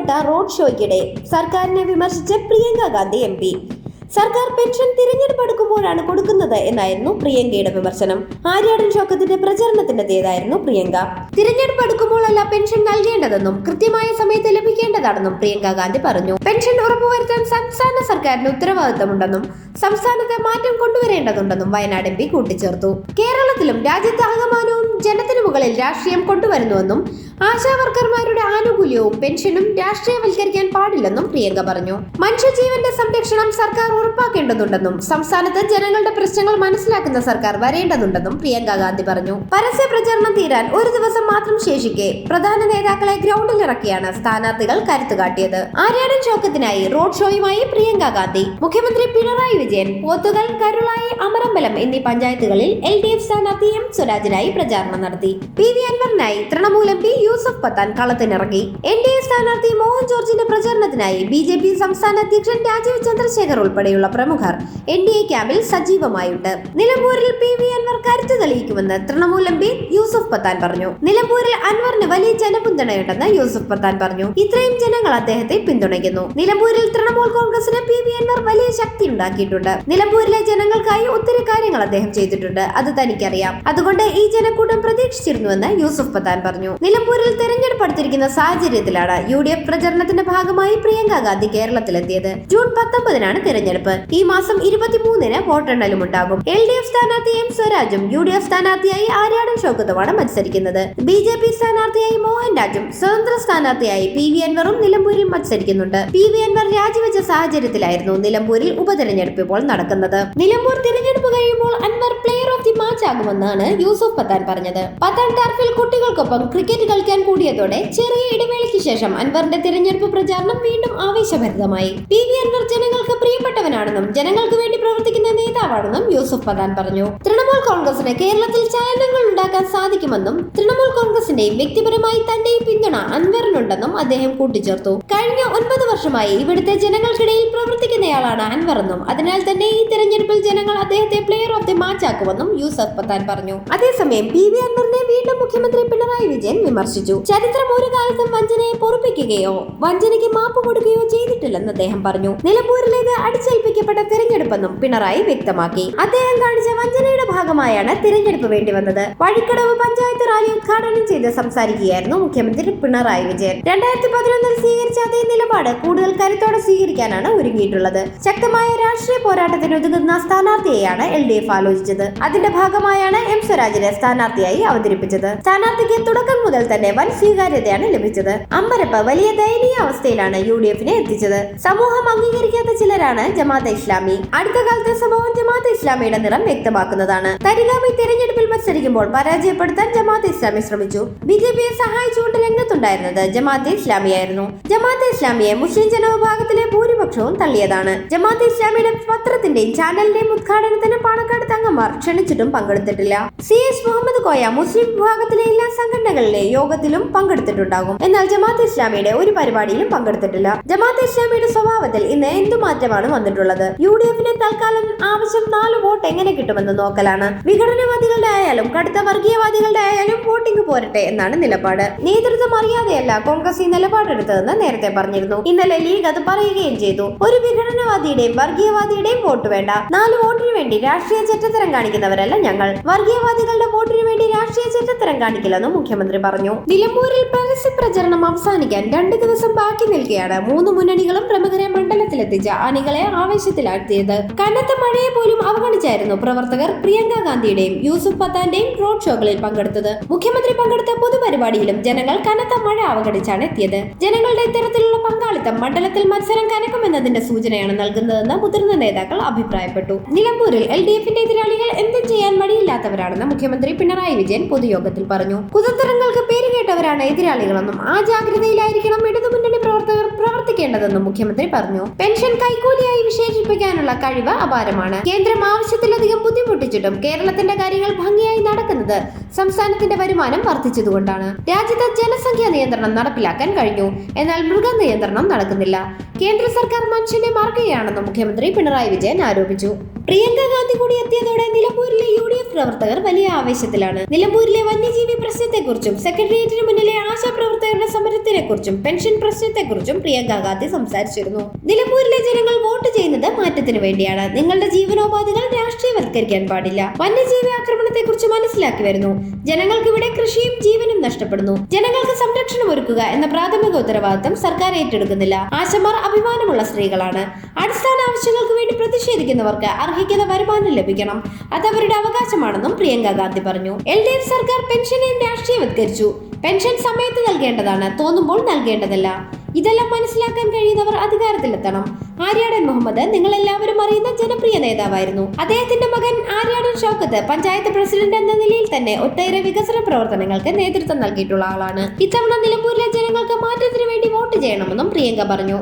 തിരഞ്ഞെടുക്കപ്പെട്ട റോഡ് ഷോയ്ക്കിടെ സർക്കാരിനെ വിമർശിച്ച പ്രിയങ്ക ഗാന്ധി എം പി. സർക്കാർ പെൻഷൻ തിരഞ്ഞെടുപ്പ് കൊടുക്കുന്നത് എന്നായിരുന്നു പ്രിയങ്കയുടെ വിമർശനം. ആര്യാടൻ ഷോക്കത്തിന്റെ പ്രചരണത്തിനെതിരായിരുന്നു പ്രിയങ്ക. തിരഞ്ഞെടുപ്പ് അടുക്കുമ്പോഴല്ല പെൻഷൻ നൽകേണ്ടതെന്നും കൃത്യമായ സമയത്ത് ലഭിക്കേണ്ടതാണെന്നും പ്രിയങ്ക ഗാന്ധി പറഞ്ഞു. പെൻഷൻ ഉറപ്പുവരുത്താൻ സംസ്ഥാന സർക്കാരിന് ഉത്തരവാദിത്തമുണ്ടെന്നും സംസ്ഥാനത്തെ മാറ്റം കൊണ്ടുവരേണ്ടതുണ്ടെന്നും വയനാട് എം പി കൂട്ടിച്ചേർത്തു. കേരളത്തിലും രാജ്യത്താകമാനവും ജനത്തിനു മുകളിൽ രാഷ്ട്രീയം കൊണ്ടുവരുന്നുവെന്നും ആശാവർക്കർമാരുടെ ആനുകൂല്യവും പെൻഷനും രാഷ്ട്രീയവൽക്കരിക്കാൻ പാടില്ലെന്നും പ്രിയങ്ക പറഞ്ഞു. മനുഷ്യജീവന്റെ സംരക്ഷണം സർക്കാർ ഉറപ്പാക്കേണ്ടതുണ്ടെന്നും സംസ്ഥാനത്ത് ജനങ്ങളുടെ പ്രശ്നങ്ങൾ മനസ്സിലാക്കുന്ന സർക്കാർ വരേണ്ടതുണ്ടെന്നും പ്രിയങ്ക ഗാന്ധി പറഞ്ഞു. പരസ്യ പ്രചരണം തീരാൻ ഒരു ദിവസം മാത്രം ശേഷിക്കെ പ്രധാന നേതാക്കളെ ഗ്രൗണ്ടിൽ ഇറക്കിയാണ് സ്ഥാനാർത്ഥികൾ കരുത്തുകാട്ടിയത്. ആര്യാടൻ ചോക്കത്തിനായി റോഡ് ഷോയുമായി പ്രിയങ്ക ഗാന്ധി. മുഖ്യമന്ത്രി പിണറായി വിജയൻ പോത്തുകൽ കരുളായി അമരമ്പലം എന്നീ പഞ്ചായത്തുകളിൽ എൽ ഡി എഫ് സ്ഥാനാർത്ഥി എം സ്വരാജിനായി പ്രചാരണം നടത്തി. പി വി അൻവറിനായി തൃണമൂൽ എം പി യൂസഫ് പത്താൻ കളത്തിനിറങ്ങി. എൻ ഡി എ സ്ഥാനാർത്ഥി മോഹൻ ജോർജിന്റെ പ്രചാരണത്തിനായി ബി ജെ പി സംസ്ഥാന അധ്യക്ഷൻ രാജീവ് ചന്ദ്രശേഖർ ഉൾപ്പെടെയുള്ള പ്രമുഖർ എൻ ഡി എ ക്യാമ്പിൽ സജീവമായുണ്ട്. നിലമ്പൂരിൽ പി വി അൻവർ കരുത്ത് തെളിയിക്കുമെന്ന് തൃണമൂൽ എം പി യൂസഫ് പത്താൻ പറഞ്ഞു. നിലമ്പൂരിൽ അൻവറിന് വലിയ ജനപിന്തുണയുണ്ടെന്ന് യൂസഫ് പത്താൻ പറഞ്ഞു. ഇത്രയും ജനങ്ങൾ അദ്ദേഹത്തെ പിന്തുണയ്ക്കുന്നു. നിലമ്പൂരിൽ തൃണമൂൽ കോൺഗ്രസിന് പി വി അൻവർ വലിയ ശക്തി ഉണ്ടാക്കിയിട്ടുണ്ട് നിലമ്പൂരിലെ ജനങ്ങൾക്കായി ഒത്തിരി കാര്യങ്ങൾ അദ്ദേഹം ചെയ്തിട്ടുണ്ട്. അത് തനിക്കറിയാം. അതുകൊണ്ട് ഈ ജനക്കൂട്ടം പ്രതീക്ഷിച്ചിരുന്നുവെന്ന് യൂസഫ് പത്താൻ പറഞ്ഞു. നിലമ്പൂരിൽ തെരഞ്ഞെടുപ്പ് അടുത്തിരിക്കുന്ന സാഹചര്യത്തിലാണ് യു ഡി എഫ് പ്രചരണത്തിന്റെ ഭാഗമായി പ്രിയങ്ക ഗാന്ധി കേരളത്തിലെത്തിയത്. ജൂൺ പത്തൊമ്പതിനാണ് തെരഞ്ഞെടുപ്പ്. ഈ മാസം ഇരുപത്തിമൂന്നിന് വോട്ടെണ്ണലും ഉണ്ടാകും. എൽ ഡി എഫ് സ്ഥാനാർത്ഥി എം സ്വരാജും യു ഡി എഫ് സ്ഥാനാർത്ഥിയായി ആര്യാടൻ ഷൗക്കത്തുമാണ് മത്സരിക്കുന്നത്. ബി ജെ പി സ്ഥാനാർത്ഥിയായി മോഹൻ രാജും സ്വതന്ത്ര സ്ഥാനാർത്ഥിയായി പി വി അൻവറും നിലമ്പൂരിൽ മത്സരിക്കുന്നുണ്ട്. പി വി അൻവർ രാജിവെച്ച സാഹചര്യത്തിലായിരുന്നു നിലമ്പൂരിൽ ഉപതെരഞ്ഞെടുപ്പ് ഇപ്പോൾ നടക്കുന്നത്. നിലമ്പൂർ തിരഞ്ഞെടുപ്പ് കഴിയുമ്പോൾ Anvar player of the match ആകുമെന്നാണ് Yusuf Pathan പറഞ്ഞത്. പത്താൻ ടർഫിൽ കുട്ടികൾക്കൊപ്പം ക്രിക്കറ്റ് കളിക്കാൻ കൂടിയതോടെ ചെറിയ ഇടവേളയ്ക്ക് ശേഷം അൻവറിന്റെ തിരഞ്ഞെടുപ്പ് പ്രചാരണം വീണ്ടും ആവേശഭരിതമായി. പി. വി. അൻവർ ജനങ്ങൾക്ക് പ്രിയപ്പെട്ടവനാണെന്നും ജനങ്ങൾക്ക് വേണ്ടി പ്രവർത്തിക്കുന്ന നേതാവാണെന്നും യൂസഫ് പത്താൻ പറഞ്ഞു. തൃണമൂൽ കോൺഗ്രസിന് കേരളത്തിൽ ചലനങ്ങൾ ഉണ്ടാക്കാൻ സാധിക്കുമെന്നും തൃണമൂൽ കോൺഗ്രസിന്റെയും വ്യക്തിപരമായി തന്റെയും പിന്തുണ അൻവറിനുണ്ടെന്നും അദ്ദേഹം കൂട്ടിച്ചേർത്തു. കഴിഞ്ഞ വർഷമായി ഇവിടുത്തെ ജനങ്ങൾക്കിടയിൽ പ്രവർത്തിക്കുന്നയാളാണ് അൻവറെന്നും അതിനാൽ തന്നെ ഈ തെരഞ്ഞെടുപ്പിൽ ജനങ്ങൾ അദ്ദേഹത്തെ പ്ലെയർ ഓഫ് ദി മാച്ച് ആക്കുമെന്നും യൂസഫ് പത്താൻ പറഞ്ഞു. അതേസമയം പി വി അൻവറിനെ വീണ്ടും മുഖ്യമന്ത്രി പിണറായി വിജയൻ വിമർശിച്ചു. ചരിത്രം ഒരു കാലത്തും വഞ്ചനയെ പൊറുപ്പിക്കുകയോ വഞ്ചനയ്ക്ക് മാപ്പ് കൊടുക്കുകയോ ചെയ്തിട്ടില്ലെന്ന് അദ്ദേഹം പറഞ്ഞു. നിലമ്പൂരിലേത് അടിച്ചേൽപ്പിക്കപ്പെട്ട തെരഞ്ഞെടുപ്പെന്നും പിണറായി വ്യക്തമാക്കി. അദ്ദേഹം കാണിച്ച വഞ്ചനയുടെ ഭാഗമായാണ് തിരഞ്ഞെടുപ്പ് വേണ്ടി വന്നത്. വഴിക്കടവ് പഞ്ചായത്ത് റാലി ഉദ്ഘാടനം ചെയ്ത് സംസാരിക്കുകയായിരുന്നു മുഖ്യമന്ത്രി പിണറായി വിജയൻ. രണ്ടായിരത്തി പതിനൊന്നിൽ സ്വീകരിച്ച അതേ നിലപാട് കൂടുതൽ കരുത്തോടെ സ്വീകരിക്കാനാണ് ഒരുങ്ങിയിട്ടുള്ളത്. ശക്തമായ രാഷ്ട്രീയ പോരാട്ടത്തിന് ഒതുങ്ങുന്ന സ്ഥാനാർത്ഥിയെയാണ് എൽ ഡി എഫ് ആലോചിച്ചത്. അതിന്റെ ഭാഗമായാണ് എം സ്വരാജിനെ സ്ഥാനാർത്ഥിയായി അവതരിപ്പിച്ചത്. സ്ഥാനാർത്ഥിക്ക് തുടക്കം മുതൽ തന്നെ വൻ സ്വീകാര്യതയാണ് ലഭിച്ചത്. അമ്പരപ്പ് വലിയ ദയനീയ അവസ്ഥയിലാണ് യു ഡി എഫിനെ എത്തിച്ചത്. സമൂഹം അംഗീകരിക്കാത്ത ചിലരാണ് ജമാഅത്തെ ഇസ്ലാമി. അടുത്ത കാലത്തെ സംഭവം ജമാഅത്തെ ഇസ്ലാമിയുടെ നിറം വ്യക്തമാക്കുന്നതാണ്. തരികാമി തെരഞ്ഞെടുപ്പിൽ മത്സരിക്കുമ്പോൾ പരാജയപ്പെടുത്താൻ ജമാഅത്തെ ഇസ്ലാമി ശ്രമിച്ചു. ബി ജെ പിയെ സഹായിച്ചുകൊണ്ട് രംഗത്തുണ്ടായിരുന്നത് ജമാഅത്തെ ഇസ്ലാമിയായിരുന്നു. ജമാഅത്തെ ഇസ്ലാമിയെ മുസ്ലിം ജനവിഭാഗത്തിലെ ഭൂരിപക്ഷവും തള്ളിയതാണ്. ജമാഅത്ത് ഇസ്ലാമിയുടെ പത്രത്തിന്റെയും ചാനലിന്റെയും ഉദ്ഘാടനത്തിന് പാണക്കാട് തങ്ങന്മാർ ക്ഷണിച്ചിട്ടും പങ്കെടുത്തിട്ടില്ല. C S Muhammad Koya Muslim വിഭാഗത്തിലെ എല്ലാ സംഘടനകളിലെ യോഗത്തിലും പങ്കെടുത്തിട്ടുണ്ടാകും. എന്നാൽ ജമാഅത്ത് ഇസ്ലാമിയുടെ ഒരു പരിപാടിയിലും പങ്കെടുത്തിട്ടില്ല. ജമാഅത്ത് ഇസ്ലാമിയുടെ സ്വഭാവത്തിൽ ഇന്ന് എന്തു മാറ്റമാണ് വന്നിട്ടുള്ളത്? യു ഡി എഫിന് തൽക്കാലം ആവശ്യം നാല് വോട്ട് എങ്ങനെ കിട്ടുമെന്ന് നോക്കലാണ്. വിഘടനവാദികളുടെ ആയാലും കടുത്ത വർഗീയവാദികളുടെ ആയാലും പോരട്ടെ എന്നാണ് നിലപാട്. നേതൃത്വം അറിയാതെയല്ല കോൺഗ്രസ് ഈ നിലപാടെടുത്തതെന്ന് നേരത്തെ പറഞ്ഞിരുന്നു. ഇന്നലെ ലീഗ് അത് പറയുകയും ചെയ്തു. ഒരു വിഘടനവാദിയുടെയും വർഗീയവാദിയുടെയും വോട്ട് വേണ്ട. നാല് വോട്ടിന് വേണ്ടി രാഷ്ട്രീയ ചെറ്റത്തരം കാണിക്കുന്നവരല്ല ഞങ്ങൾ. വർഗീയവാദികളുടെ വോട്ടിന് വേണ്ടി രാഷ്ട്രീയ ചെറ്റത്തരം കാണിക്കില്ലെന്ന് മുഖ്യമന്ത്രി പറഞ്ഞു. നിലമ്പൂരിൽ പരസ്യ പ്രചരണം അവസാനിക്കാൻ രണ്ട് ദിവസം ബാക്കി നിൽക്കുകയാണ് മൂന്ന് മുന്നണികളും പ്രമുഖരെ മണ്ഡലത്തിലെത്തിച്ച അണികളെ ആവേശത്തിലാഴ്ത്തിയത്. കനത്ത മഴയെ പോലും അവഗണിച്ചായിരുന്നു പ്രവർത്തകർ പ്രിയങ്ക ഗാന്ധിയുടെയും യൂസുഫ് പത്താന്റെയും റോഡ് ഷോകളിൽ പങ്കെടുത്തത്. മുഖ്യമന്ത്രി പങ്കെടുത്ത പൊതുപരിപാടിയിലും ജനങ്ങൾ കനത്ത മഴ അവഗണിച്ചാണ് എത്തിയത്. ജനങ്ങളുടെ ഇത്തരത്തിലുള്ള പങ്കാളിത്തം മണ്ഡലത്തിൽ മത്സരം കനക്കുമെന്നതിന്റെ സൂചനയാണ് നൽകുന്നതെന്ന് മുതിർന്ന നേതാക്കൾ അഭിപ്രായപ്പെട്ടു. നിലമ്പൂരിൽ എൽ ഡി എഫിന്റെ എതിരാളികൾ എന്തും ചെയ്യാൻ മടിയില്ലാത്തവരാണെന്ന് മുഖ്യമന്ത്രി പിണറായി വിജയൻ പൊതുയോഗത്തിൽ പറഞ്ഞു. കുതന്ത്രങ്ങൾക്ക് പേരുകേട്ടവരാണ് എതിരാളികളെന്നും ആ ജാഗ്രതയിലായിരിക്കണം ഇടതുമുന്നണി പ്രവർത്തകർ പ്രവർത്തിക്കേണ്ടതെന്നും മുഖ്യമന്ത്രി പറഞ്ഞു. പെൻഷൻ കൈക്കൂലിയായി വിശേഷിപ്പിക്കാനുള്ള കഴിവ് അപാരമാണ്. കേന്ദ്രം ആവശ്യത്തിലധികം ബുദ്ധിമുട്ടിച്ചിട്ടും കേരളത്തിന്റെ കാര്യങ്ങൾ ഭംഗിയായി നടക്കുന്നത് സംസ്ഥാനത്തിന്റെ വരുമാനം വർദ്ധിച്ചതുകൊണ്ടാണ് രാജ്യത്ത് ജനസംഖ്യാ നിയന്ത്രണം നടപ്പിലാക്കാൻ കഴിഞ്ഞു. എന്നാൽ മൃഗനിയന്ത്രണം നടക്കുന്നില്ല. കേന്ദ്ര സർക്കാർ മനുഷ്യനെ മറക്കുകയാണെന്ന് മുഖ്യമന്ത്രി പിണറായി വിജയൻ ആരോപിച്ചു. പ്രിയങ്ക ഗാന്ധി കൂടി എത്തിയതോടെ നിലമ്പൂരിലെ യു ഡി എഫ് പ്രവർത്തകർ വലിയ ആവേശത്തിലാണ്. നിലമ്പൂരിലെ വന്യജീവി പ്രശ്നത്തെക്കുറിച്ചും സെക്രട്ടേറിയറ്റിന് മുന്നിലെ ആശാപ്രവർത്തകരുടെ സമരത്തിനെക്കുറിച്ചും പെൻഷൻ പ്രശ്നത്തെക്കുറിച്ചും പ്രിയങ്ക ഗാന്ധി സംസാരിച്ചിരുന്നു. നിലമ്പൂരിലെ ജനങ്ങൾ വോട്ട് ചെയ്യുന്നത് മാറ്റത്തിന് വേണ്ടിയാണ്. നിങ്ങളുടെ ജീവനോപാധികൾ രാഷ്ട്രീയവൽക്കരിക്കാൻ പാടില്ല. വന്യജീവി ആക്രമണത്തെക്കുറിച്ച് മനസ്സിലാക്കി വരുന്നു. ജനങ്ങൾക്ക് ഇവിടെ കൃഷിയും ജീവനും നഷ്ടപ്പെടുന്നു. ജനങ്ങൾക്ക് സംരക്ഷണം ഒരുക്കുക എന്ന പ്രാഥമിക ഉത്തരവാദിത്തം സർക്കാർ ഏറ്റെടുക്കുന്നില്ല. ആശമാർ അഭിമാനമുള്ള സ്ത്രീകളാണ്. അടിസ്ഥാന ആവശ്യങ്ങൾക്ക് വേണ്ടി പ്രതിഷേധിക്കുന്നവർക്ക് അർഹിക്കുന്ന വരുമാനം ലഭിക്കണം. അത് അവരുടെ അവകാശമാണെന്നും പ്രിയങ്ക ഗാന്ധി പറഞ്ഞു. എൽ സർക്കാർ പെൻഷനെയും രാഷ്ട്രീയവത്കരിച്ചു. പെൻഷൻ സമയത്ത് നൽകേണ്ടതാണ്. തോന്നുമ്പോൾ നൽകേണ്ടതല്ല. ഇതെല്ലാം മനസ്സിലാക്കാൻ കഴിയുന്നവർ അധികാരത്തിലെത്തണം. ആര്യാടൻ മുഹമ്മദ് നിങ്ങൾ എല്ലാവരും അറിയുന്ന ജനപ്രിയ നേതാവായിരുന്നു. അദ്ദേഹത്തിന്റെ മകൻ ആര്യാടൻ ഷൗക്കത്ത് പഞ്ചായത്ത് പ്രസിഡന്റ് എന്ന നിലയിൽ തന്നെ ഒട്ടേറെ വികസന പ്രവർത്തനങ്ങൾക്ക് നേതൃത്വം നൽകിയിട്ടുള്ള ആളാണ്. ഇത്തവണ നിലമ്പൂരിലെ ജനങ്ങൾക്ക് മാറ്റത്തിന് വേണ്ടി വോട്ട് ചെയ്യണമെന്നും പ്രിയങ്ക പറഞ്ഞു.